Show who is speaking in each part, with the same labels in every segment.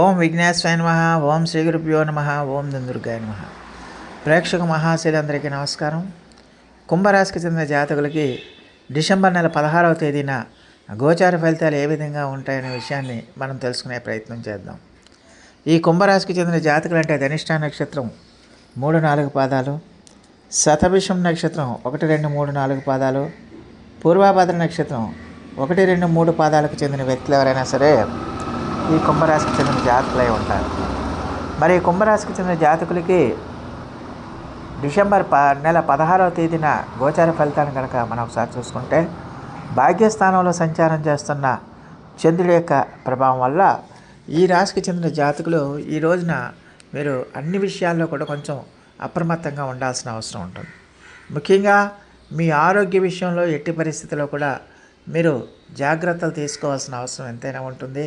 Speaker 1: ఓం విఘ్నేశ్వరాయ నమ ఓం శ్రీ గురుభ్యో నమ ఓం దుర్గాయ నమ. ప్రేక్షక మహాశైలందరికీ నమస్కారం. కుంభరాశికి చెందిన జాతకులకి డిసెంబర్ నెల పదహారవ తేదీన గోచార ఫలితాలు ఏ విధంగా ఉంటాయనే విషయాన్ని మనం తెలుసుకునే ప్రయత్నం చేద్దాం. ఈ కుంభరాశికి చెందిన జాతకులు అంటే ధనిష్ట నక్షత్రం మూడు నాలుగు పాదాలు శతభిషం నక్షత్రం ఒకటి రెండు మూడు నాలుగు పాదాలు పూర్వాభద్ర నక్షత్రం ఒకటి రెండు మూడు పాదాలకు చెందిన వ్యక్తులు ఎవరైనా సరే ఈ కుంభరాశికి చెందిన జాతకులై ఉంటారు. మరి కుంభరాశికి చెందిన జాతకులకి డిసెంబర్ ప నెల పదహారవ తేదీన గోచార ఫలితాన్ని కనుక మనం ఒకసారి చూసుకుంటే భాగ్యస్థానంలో సంచారం చేస్తున్న చంద్రుడి యొక్క ప్రభావం వల్ల ఈ రాశికి చెందిన జాతకులు ఈ రోజున మీరు అన్ని విషయాల్లో కూడా కొంచెం అప్రమత్తంగా ఉండాల్సిన అవసరం ఉంటుంది. ముఖ్యంగా మీ ఆరోగ్య విషయంలో ఎట్టి పరిస్థితుల్లో కూడా మీరు జాగ్రత్తలు తీసుకోవాల్సిన అవసరం ఎంతైనా ఉంటుంది.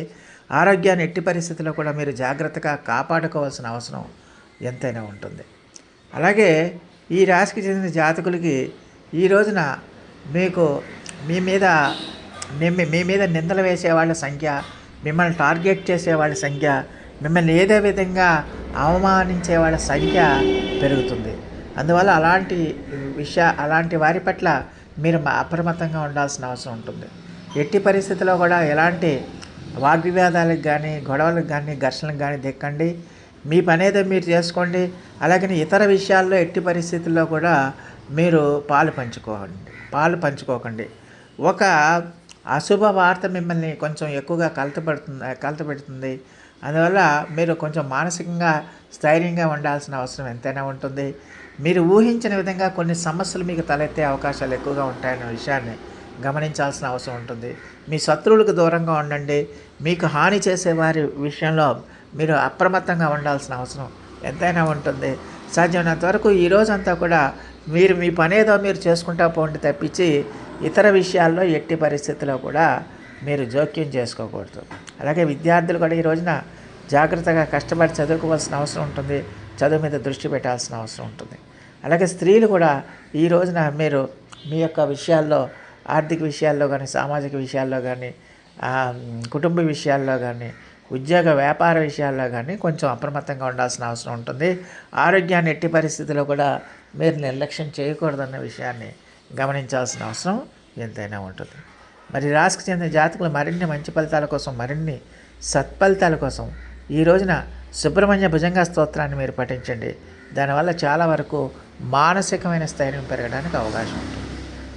Speaker 1: ఆరోగ్యాన్ని ఎట్టి పరిస్థితుల్లో కూడా మీరు జాగ్రత్తగా కాపాడుకోవాల్సిన అవసరం ఎంతైనా ఉంటుంది. అలాగే ఈ రాశికి చెందిన జాతకులకి ఈ రోజున మీకు మీ మీద మీ మీ మీద నిందలు వేసే వాళ్ళ సంఖ్య మిమ్మల్ని టార్గెట్ చేసే వాళ్ళ సంఖ్య మిమ్మల్ని ఏదే విధంగా అవమానించే వాళ్ళ సంఖ్య పెరుగుతుంది. అందువల్ల అలాంటి విషయ అలాంటి వారి పట్ల మీరు మా- అప్రమత్తంగా ఉండాల్సిన అవసరం ఉంటుంది. ఎట్టి పరిస్థితిలో కూడా ఎలాంటి వాగ్వివాదాలకు కానీ గొడవలకు కానీ ఘర్షణలకు కానీ దిక్కండి. మీ పనేదో మీరు చేసుకోండి. అలాగని ఇతర విషయాల్లో ఎట్టి పరిస్థితుల్లో కూడా మీరు పాలు పంచుకోకండి. పాలు పంచుకోకండి. ఒక అశుభ వార్త మిమ్మల్ని కొంచెం ఎక్కువగా కలతపడుతుంది కలతపెడుతుంది. అందువల్ల మీరు కొంచెం మానసికంగా స్థైర్యంగా ఉండాల్సిన అవసరం ఎంతైనా ఉంటుంది. మీరు ఊహించిన విధంగా కొన్ని సమస్యలు మీకు తలెత్తే అవకాశాలు ఎక్కువగా ఉంటాయన్న విషయాన్ని గమనించాల్సిన అవసరం ఉంటుంది. మీ శత్రువులకు దూరంగా ఉండండి. మీకు హాని చేసే వారి విషయంలో మీరు అప్రమత్తంగా ఉండాల్సిన అవసరం ఎంతైనా ఉంటుంది. సాధ్యమైనంత వరకు ఈ రోజంతా కూడా మీరు మీ పనేదో మీరు చేసుకుంటా పోండి తప్పించి ఇతర విషయాల్లో ఎట్టి పరిస్థితిలో కూడా మీరు జోక్యం చేసుకోకూడదు. అలాగే విద్యార్థులు కూడా ఈ రోజున జాగ్రత్తగా కష్టపడి చదువుకోవాల్సిన అవసరం ఉంటుంది. చదువు మీద దృష్టి పెట్టాల్సిన అవసరం ఉంటుంది. అలాగే స్త్రీలు కూడా ఈ రోజున మీరు మీ యొక్క విషయాల్లో ఆర్థిక విషయాల్లో కానీ సామాజిక విషయాల్లో కానీ కుటుంబ విషయాల్లో కానీ ఉద్యోగ వ్యాపార విషయాల్లో కానీ కొంచెం అప్రమత్తంగా ఉండాల్సిన అవసరం ఉంటుంది. ఆరోగ్యాన్ని ఎట్టి పరిస్థితిలో కూడా మీరు నిర్లక్ష్యం చేయకూడదన్న విషయాన్ని గమనించాల్సిన అవసరం ఎంతైనా ఉంటుంది. మరి రాసుకు చెందిన జాతకులు మరిన్ని మంచి ఫలితాల కోసం మరిన్ని సత్ఫలితాల కోసం ఈ రోజున సుబ్రహ్మణ్య భుజంగ స్తోత్రాన్ని మీరు పఠించండి. దానివల్ల చాలా వరకు మానసికమైన స్థైర్యం పెరగడానికి అవకాశం ఉంటుంది.